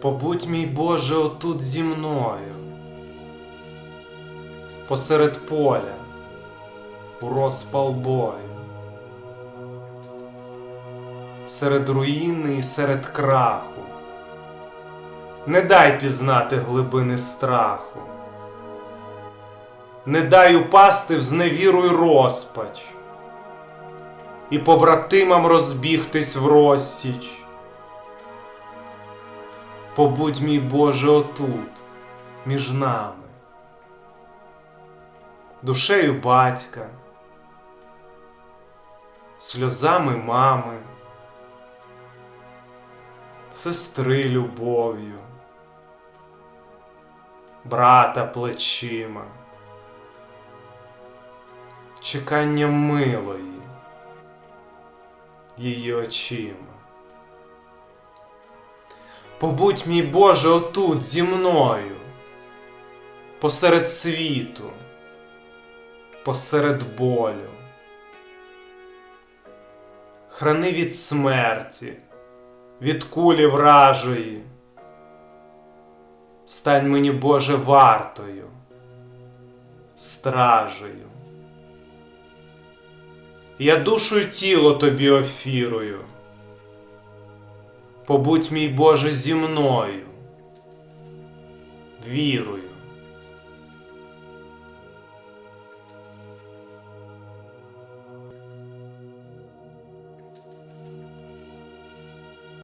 Побудь, мій Боже, отут зі мною, посеред поля, у розпал бою, серед руїни і серед краху. Не дай пізнати глибини страху, не дай упасти в зневіру й розпач, і побратимам розбігтись в розсіч. Побудь, мій Боже, отут, між нами, душею батька, сльозами мами, сестри любов'ю, брата плечима, чеканням милої, її очима. Побудь, мій Боже, отут зі мною, посеред світу, посеред болю. Храни від смерті, від кулі вражої. Стань мені, Боже, вартою, стражею. Я душу й тіло тобі офірую. Побудь, мій Боже, зі мною, вірую.